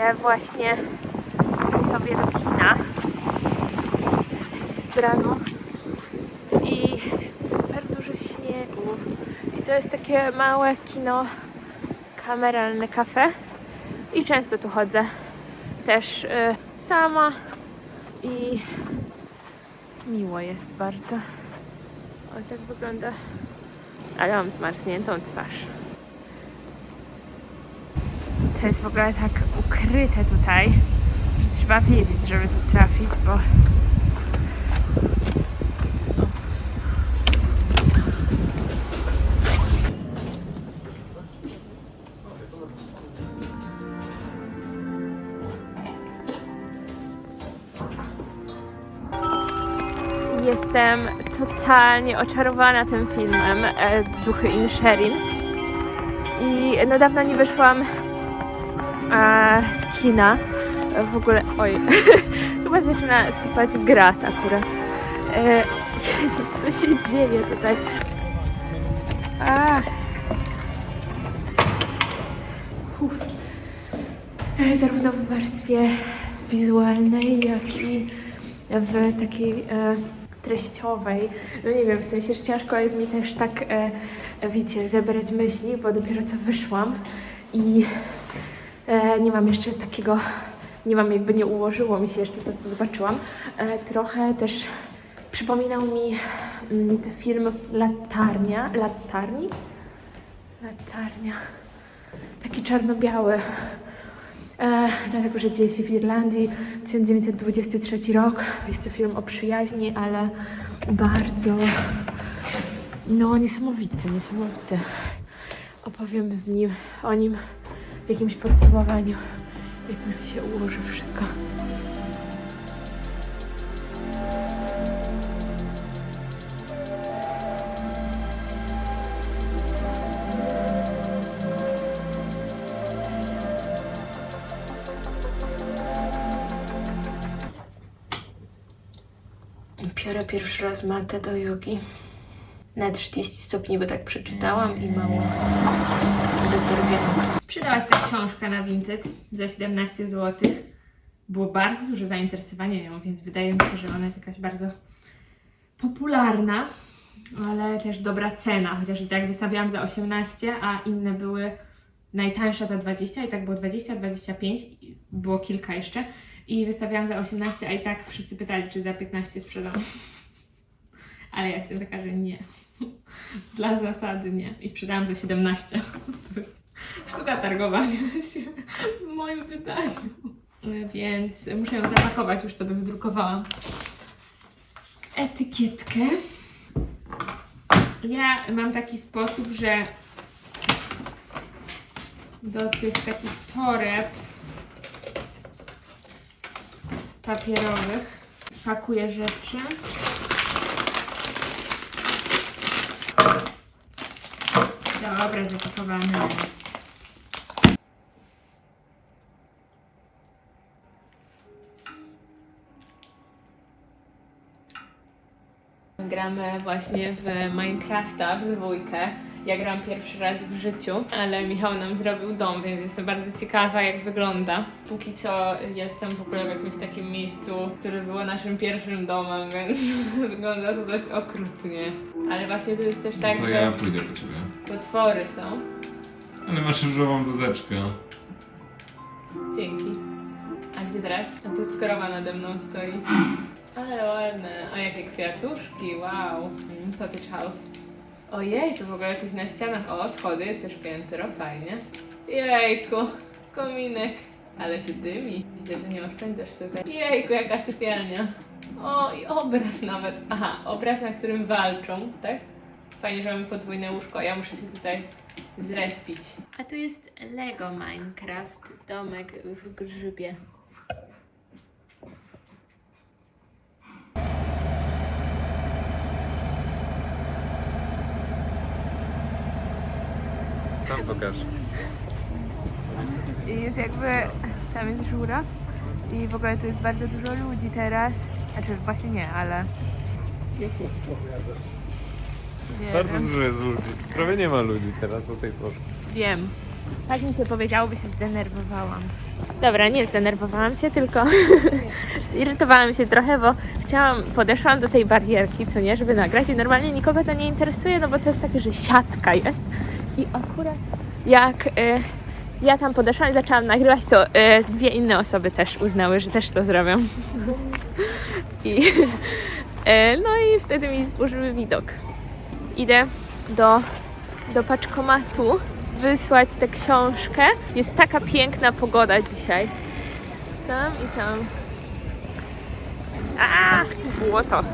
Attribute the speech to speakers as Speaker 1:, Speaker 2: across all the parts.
Speaker 1: Idę właśnie sobie do kina. Jest rano i super dużo śniegu. I to jest takie małe kino kameralne cafe i często tu chodzę też y, sama i miło jest bardzo. O, tak wygląda. Ale mam zmarzniętą twarz. To jest w ogóle tak ukryte tutaj, że trzeba wiedzieć, żeby tu trafić, bo Jestem totalnie oczarowana tym filmem e, Duchy Inisherin. I no dawno nie wyszłam e, z kina. E, W ogóle, oj, chyba zaczyna sypać grat akurat. E, Jezus, co się dzieje tutaj? A. E, Zarówno w warstwie wizualnej, jak i w takiej e, treściowej. No nie wiem, w sensie, ciężko jest mi też tak, e, wiecie, zebrać myśli, bo dopiero co wyszłam i nie mam jeszcze takiego, nie mam jakby nie ułożyło mi się jeszcze to, co zobaczyłam. E, trochę też przypominał mi mm, ten film Latarnia, Latarni? Latarnia. Taki czarno-biały. E, dlatego, że dzieje się w Irlandii, 1923 rok. Jest to film o przyjaźni, ale bardzo, no niesamowity, niesamowity. Opowiem w nim, o nim w jakimś podsumowaniu, jak się ułoży wszystko. Biorę pierwszy raz matę do jogi. Na 30 stopni, bo tak przeczytałam i mało detergentów. Sprzedała ta książka na Vinted za 17 zł. Było bardzo duże zainteresowanie nią, więc wydaje mi się, że ona jest jakaś bardzo popularna, ale też dobra cena, chociaż i tak wystawiałam za 18, a inne były najtańsza za 20 i tak było 20, 25, i było kilka jeszcze i wystawiałam za 18, a i tak wszyscy pytali, czy za 15 sprzedam. Ale ja jestem taka, że nie. Dla zasady nie. I sprzedałam za 17. To jest Sztuka targowania się w moim wydaniu. Więc muszę ją zapakować, już sobie wydrukowałam etykietkę. Ja mam taki sposób, że do tych takich toreb papierowych pakuję rzeczy. Dobra, zapakowane. Gramy właśnie w Minecrafta w dwójkę. Ja gram pierwszy raz w życiu, ale Michał nam zrobił dom, więc jestem bardzo ciekawa, jak wygląda. Póki co jestem w ogóle w jakimś takim miejscu, które było naszym pierwszym domem, więc wygląda to dość okrutnie. Ale właśnie tu jest też tak,
Speaker 2: to
Speaker 1: że
Speaker 2: ja pójdę po ciebie.
Speaker 1: potwory są.
Speaker 2: Ale masz różową bluzeczkę.
Speaker 1: Dzięki. A gdzie teraz? A to jest korowa nade mną stoi. Ale ładne. A jakie kwiatuszki, wow. Mm, cottage house. Ojej, tu w ogóle jakieś na ścianach. O, schody, jest też piętro, fajnie. Jejku, kominek. Ale się dymi. Widzę, że nie oszczędzasz to za... Jejku, jaka sypialnia. O, i obraz nawet. Aha, obraz, na którym walczą, tak? Fajnie, że mamy podwójne łóżko, a ja muszę się tutaj zrespić. A tu jest Lego Minecraft, domek w grzybie.
Speaker 2: Tam pokaż.
Speaker 1: I jest jakby, tam jest żuraw i w ogóle tu jest bardzo dużo ludzi teraz. Znaczy właśnie nie, ale... Nie
Speaker 2: Bardzo
Speaker 1: wiem.
Speaker 2: dużo jest ludzi. Prawie nie ma ludzi teraz o tej porze.
Speaker 1: Wiem. Tak mi się powiedziało, by się zdenerwowałam. Dobra, nie zdenerwowałam się, tylko zirytowałam się trochę, bo chciałam, podeszłam do tej barierki, co nie, żeby nagrać i normalnie nikogo to nie interesuje, no bo to jest takie, że siatka jest i akurat jak y, ja tam podeszłam i zaczęłam nagrywać, to y, dwie inne osoby też uznały, że też to zrobią. I, y, no i wtedy mi zburzyły widok. Idę do, do paczkomatu wysłać tę książkę. Jest taka piękna pogoda dzisiaj. Tam i tam. A, błoto.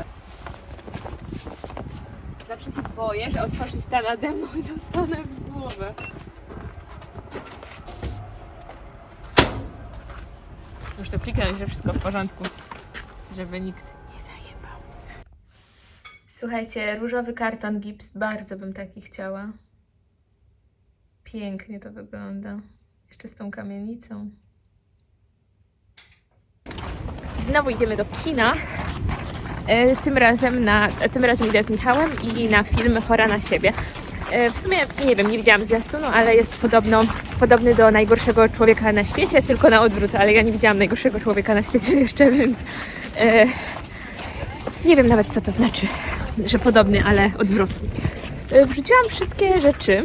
Speaker 1: Zawsze się boję, że otworzyć ta nade i dostanę w głowę. Muszę to kliknąć, że wszystko w porządku. Żeby nikt nie zajebał. Słuchajcie, różowy karton gips, bardzo bym taki chciała. Pięknie to wygląda. Jeszcze z tą kamienicą. Znowu idziemy do kina. E, Tym razem, na, tym razem idę z Michałem i na film Chora na siebie. E, W sumie nie wiem, nie widziałam zwiastunu, ale jest podobno, podobny do najgorszego człowieka na świecie, tylko na odwrót, ale ja nie widziałam najgorszego człowieka na świecie jeszcze, więc e, nie wiem nawet co to znaczy, że podobny, ale odwrotny. E, Wrzuciłam wszystkie rzeczy,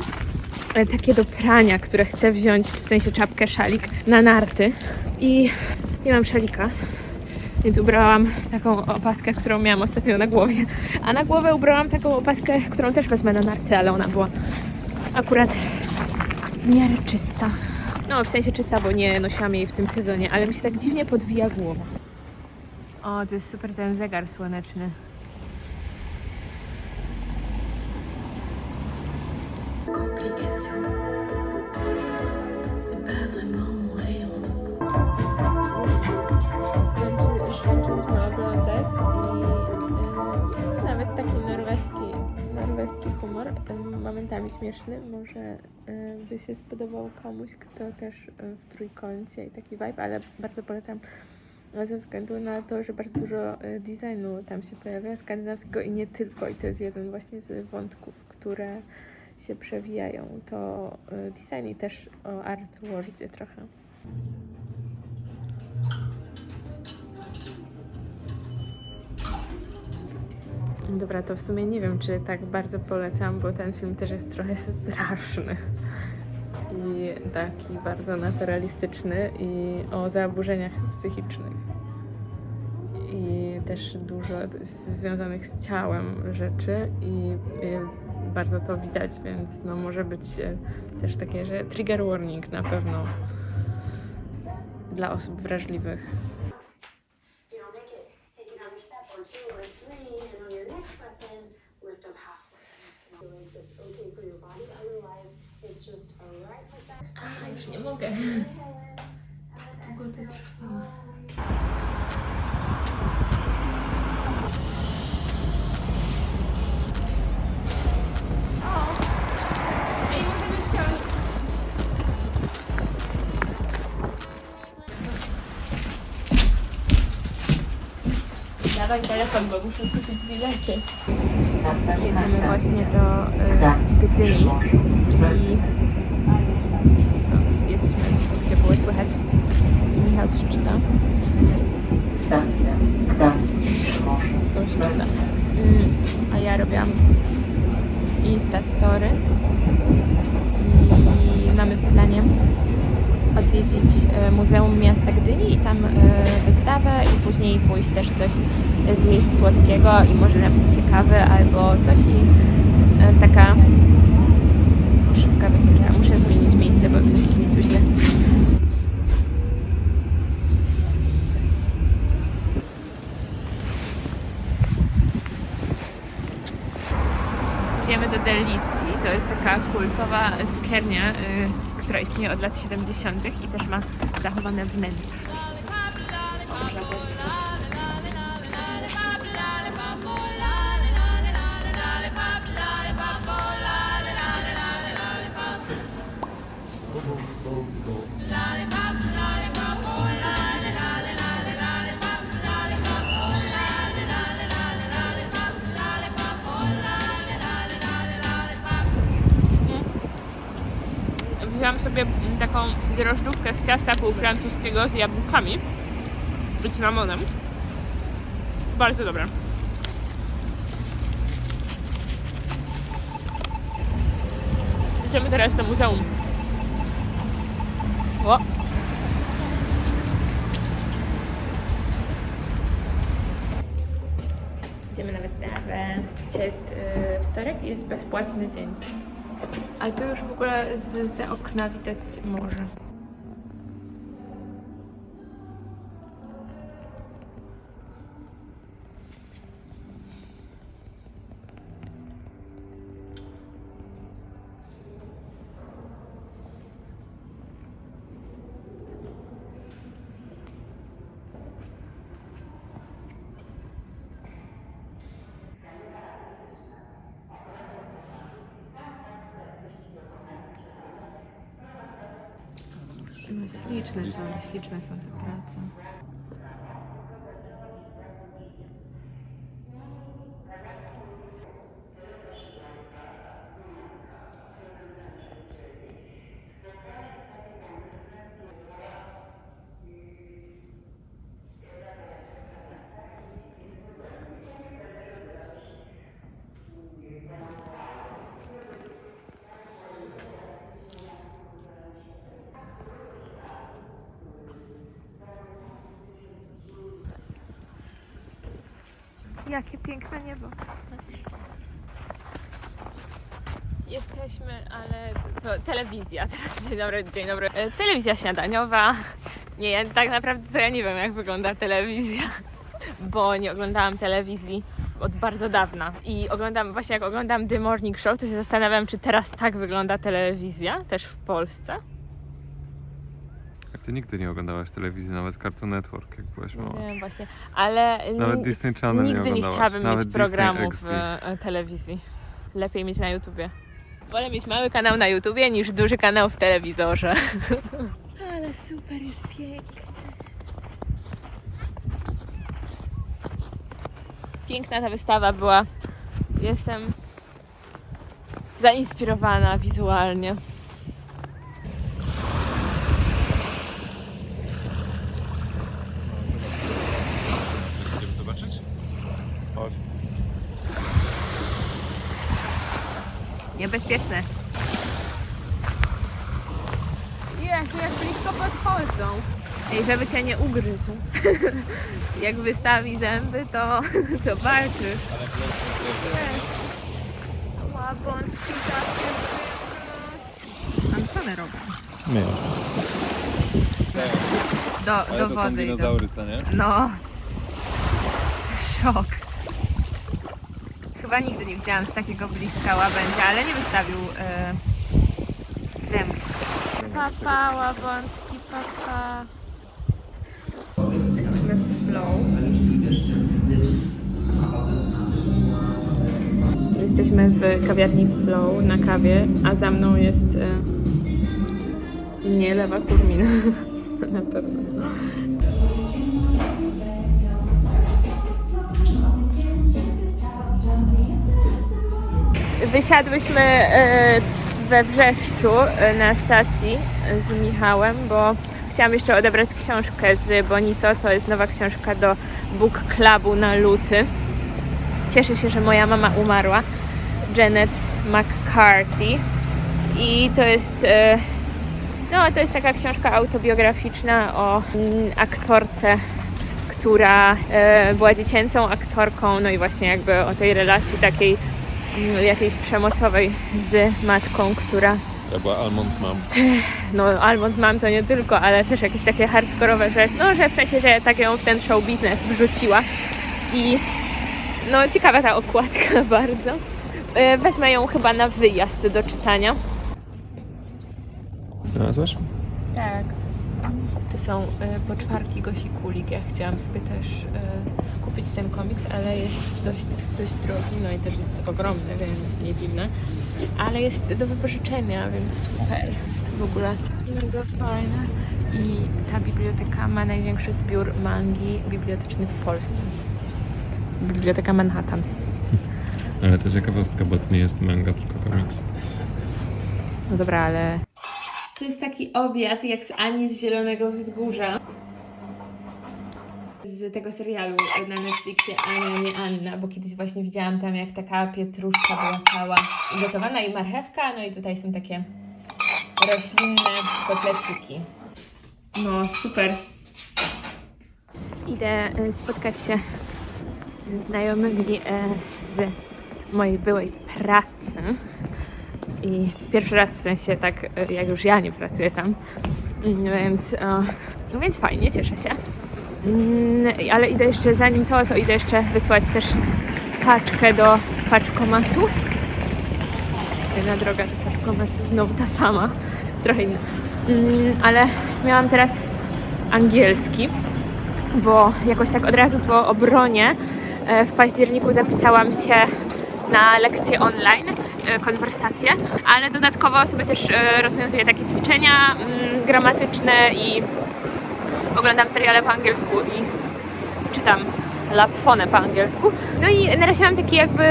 Speaker 1: e, takie do prania, które chcę wziąć, w sensie czapkę, szalik, na narty i nie mam szalika. Więc ubrałam taką opaskę, którą miałam ostatnio na głowie. A na głowę ubrałam taką opaskę, którą też wezmę na narty, ale ona była akurat w miarę czysta. No, w sensie czysta, bo nie nosiłam jej w tym sezonie, ale mi się tak dziwnie podwija głowa. O, to jest super ten zegar słoneczny. Momentami śmieszny, może e, by się spodobał komuś, kto też e, w trójkącie i taki vibe, ale bardzo polecam ze względu na to, że bardzo dużo e, designu tam się pojawia, skandynawskiego i nie tylko, i to jest jeden właśnie z wątków, które się przewijają. To design i też o artwordzie trochę. Dobra, to w sumie nie wiem, czy tak bardzo polecam, bo ten film też jest trochę straszny. I taki bardzo naturalistyczny i o zaburzeniach psychicznych. I też dużo związanych z ciałem rzeczy i, i bardzo to widać, więc no może być e, też takie, że trigger warning na pewno dla osób wrażliwych.
Speaker 3: It's okay for your body, otherwise it's just alright like that.
Speaker 1: A, już nie mogę. Długo to trwa. Dawaj telefon, bo muszę kupić bilety. Jedziemy właśnie do y, Gdyni i no, jesteśmy gdzie było słychać. Michał coś czyta. Coś czyta. Mm, a ja robiłam Insta Story i mamy w planie odwiedzić e, Muzeum Miasta Gdyni i tam e, wystawę i później pójść też coś zjeść słodkiego i może napić się kawy albo coś i e, taka szybka wycieczka. Muszę zmienić miejsce, bo coś mi tu źle. Idziemy do Delicji. To jest taka kultowa cukiernia, y, która istnieje od lat 70. i też ma zachowane wnętrze. Taką drożdżówkę z ciasta półfrancuskiego z jabłkami i cynamonem. Bardzo dobre. Idziemy teraz do muzeum. O! Idziemy na wystawę. Dzisiaj jest y, wtorek i jest bezpłatny dzień. Ale tu już w ogóle z, z okna widać morze. No, śliczne są, śliczne są te prace. Jakie piękne niebo. Jesteśmy, ale to telewizja teraz. Dzień dobry, dzień dobry. E, Telewizja śniadaniowa. Nie, tak naprawdę to ja nie wiem, jak wygląda telewizja, bo nie oglądałam telewizji od bardzo dawna. I oglądam, właśnie jak oglądam The Morning Show, to się zastanawiam, czy teraz tak wygląda telewizja, też w Polsce.
Speaker 2: Jak ty nigdy nie oglądałaś telewizji, nawet Cartoon Network, jak byłaś mała.
Speaker 1: Nie wiem właśnie, ale
Speaker 2: Nawet Disney Channel nie
Speaker 1: nigdy nie,
Speaker 2: oglądałaś.
Speaker 1: chciałabym
Speaker 2: Nawet
Speaker 1: mieć programu w e, telewizji. Lepiej mieć na YouTubie. Wolę mieć mały kanał na YouTubie niż duży kanał w telewizorze. Ale super jest pięknie. Piękna ta wystawa była. Jestem zainspirowana wizualnie. Niebezpieczne. Jezu, jak blisko podchodzą. Ej, żeby cię nie ugryzł. jak wystawi zęby, to zobaczysz. Jest. Łabączki takie A co one robią?
Speaker 2: Nie.
Speaker 1: Do, do wody idą.
Speaker 2: co nie?
Speaker 1: No. Szok. Chyba nigdy nie widziałam z takiego bliska łabędzia, ale nie wystawił e, zębów. Papa, łabączki, papa. Jesteśmy w flow. Jesteśmy w kawiarni Flow na kawie, a za mną jest e, nie lewa kurmina. na pewno. Wysiadłyśmy e, we Wrzeszczu e, na stacji z Michałem, bo chciałam jeszcze odebrać książkę z Bonito. To jest nowa książka do Book Clubu na luty. Cieszę się, że moja mama umarła. Janet McCarthy. I to jest. e, No, to jest taka książka autobiograficzna o mm, aktorce, która e, była dziecięcą aktorką, no i właśnie jakby o tej relacji takiej jakiejś przemocowej z matką, która
Speaker 2: To była Almond Mom.
Speaker 1: no Almond mam to nie tylko, ale też jakieś takie hardkorowe rzeczy, no że w sensie, że tak ją w ten show biznes wrzuciła i no ciekawa ta okładka bardzo. E, Wezmę ją chyba na wyjazd do czytania.
Speaker 2: Znalazłaś?
Speaker 1: Tak. To są e, poczwarki Gosi Kulik. Ja chciałam sobie też e, kupić ten komiks, ale jest dość, dość drogi, no i też jest ogromny, więc nie dziwne. Ale jest do wypożyczenia, więc super. To w ogóle jest mega fajne. I ta biblioteka ma największy zbiór mangi biblioteczny w Polsce. Biblioteka Manhattan.
Speaker 2: Ale to ciekawostka, bo to nie jest manga, tylko komiks.
Speaker 1: No dobra, ale To jest taki obiad jak z Ani z Zielonego Wzgórza. Z tego serialu na Netflixie Ania, nie Anna, bo kiedyś właśnie widziałam tam jak taka pietruszka była cała gotowana i marchewka, no i tutaj są takie roślinne kotleciki. No, super. Idę e, spotkać się ze znajomymi e, z mojej byłej pracy. I pierwszy raz w sensie tak, e, jak już ja nie pracuję tam. Mm, Więc, e, więc fajnie, cieszę się. Mm, Ale idę jeszcze, zanim to, to idę jeszcze wysłać też paczkę do paczkomatu. Jedna droga do paczkomatu, znowu ta sama, trochę inna. Mm, Ale miałam teraz angielski, bo jakoś tak od razu po obronie e, w październiku zapisałam się na lekcje online, konwersacje, ale dodatkowo sobie też e, rozwiązuję takie ćwiczenia mm, gramatyczne i oglądam seriale po angielsku i czytam lapfonę po angielsku. No i na razie mam taki jakby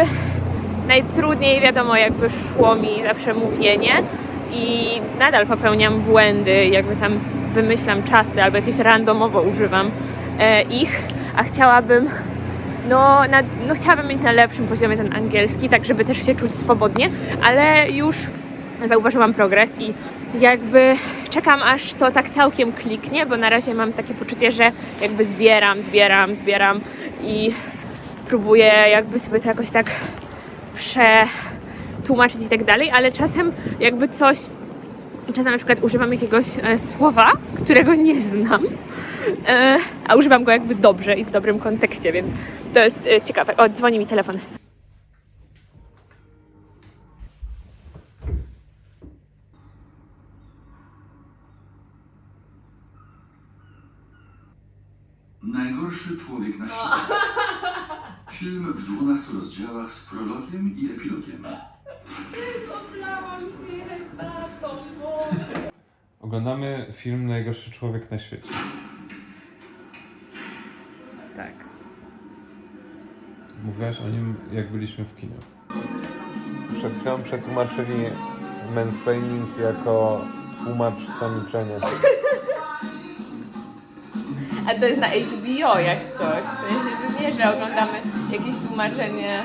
Speaker 1: najtrudniej, wiadomo, jakby szło mi zawsze mówienie i nadal popełniam błędy, jakby tam wymyślam czasy albo jakieś randomowo używam e, ich, a chciałabym no, na, no chciałabym mieć na lepszym poziomie ten angielski, tak żeby też się czuć swobodnie, ale już zauważyłam progres i jakby czekam aż to tak całkiem kliknie, bo na razie mam takie poczucie, że jakby zbieram, zbieram, zbieram i próbuję jakby sobie to jakoś tak przetłumaczyć i tak dalej, ale czasem jakby coś, czasem na przykład używam jakiegoś e, słowa, którego nie znam, a używam go jakby dobrze i w dobrym kontekście, więc to jest e, ciekawe. O, dzwoni mi telefon.
Speaker 4: Najgorszy człowiek na świecie. Film w 12 rozdziałach z prologiem i epilogiem.
Speaker 2: Oglądamy film Najgorszy człowiek na świecie. Mówiłaś o nim, jak byliśmy w kinie. Przed chwilą przetłumaczyli mansplaining jako tłumacz samiczenia.
Speaker 1: A to jest na HBO jak coś. W sensie, że nie, że oglądamy jakieś tłumaczenie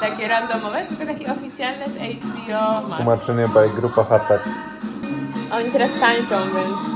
Speaker 1: takie randomowe, tylko takie oficjalne z HBO Max.
Speaker 2: Tłumaczenie by Grupa Hatak.
Speaker 1: Oni teraz tańczą, więc...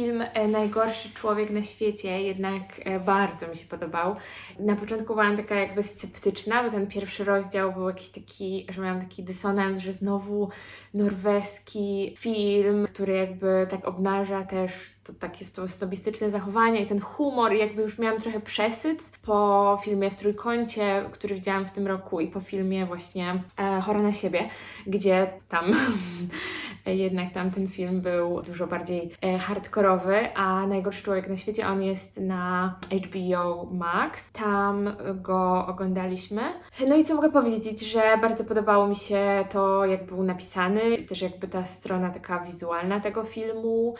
Speaker 1: Film e, Najgorszy człowiek na świecie jednak e, bardzo mi się podobał. Na początku byłam taka jakby sceptyczna, bo ten pierwszy rozdział był jakiś taki, że miałam taki dysonans, że znowu norweski film, który jakby tak obnaża też to takie snobistyczne zachowania i ten humor i jakby już miałam trochę przesyt po filmie w Trójkącie, który widziałam w tym roku i po filmie właśnie e, Chora na siebie, gdzie tam jednak tam ten film był dużo bardziej e, hardkorowy, a Najgorszy Człowiek na świecie, on jest na HBO Max. Tam go oglądaliśmy. No i co mogę powiedzieć, że bardzo podobało mi się to, jak był napisany, też jakby ta strona taka wizualna tego filmu,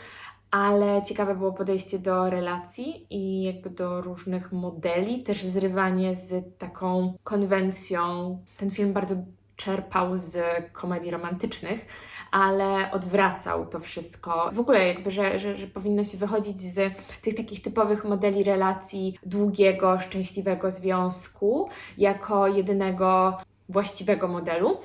Speaker 1: ale ciekawe było podejście do relacji i jakby do różnych modeli, też zrywanie z taką konwencją. Ten film bardzo czerpał z komedii romantycznych, ale odwracał to wszystko. W ogóle jakby, że, że, że powinno się wychodzić z tych takich typowych modeli relacji długiego, szczęśliwego związku jako jedynego właściwego modelu.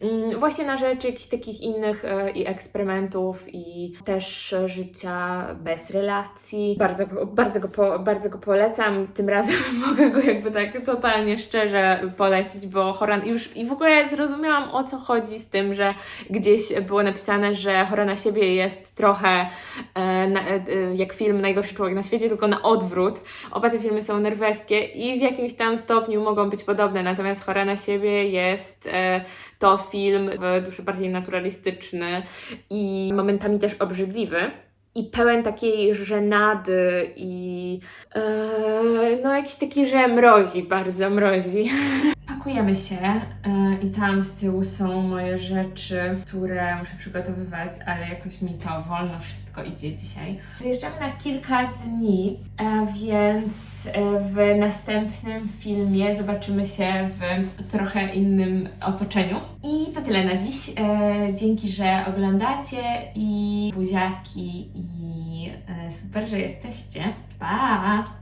Speaker 1: Mm, Właśnie na rzecz jakichś takich innych e, i eksperymentów i też życia bez relacji. Bardzo, bardzo, go bardzo go polecam. Tym razem mogę go jakby tak totalnie szczerze polecić, bo Horan już i w ogóle zrozumiałam o co chodzi z tym, że gdzieś było napisane, że Chora na siebie jest trochę e, na, e, jak film Najgorszy człowiek na świecie, tylko na odwrót. Oba te filmy są norweskie i w jakimś tam stopniu mogą być podobne, natomiast Chora na siebie jest e, to film e, dużo bardziej naturalistyczny i momentami też obrzydliwy. I pełen takiej żenady i e, no jakiś taki, że mrozi, bardzo mrozi. pakujemy się e, i tam z tyłu są moje rzeczy, które muszę przygotowywać, ale jakoś mi to wolno wszystko idzie dzisiaj. Wyjeżdżamy na kilka dni, e, więc e, w następnym filmie zobaczymy się w trochę innym otoczeniu. I to tyle na dziś. E, Dzięki, że oglądacie i buziaki i super, że jesteście. Pa!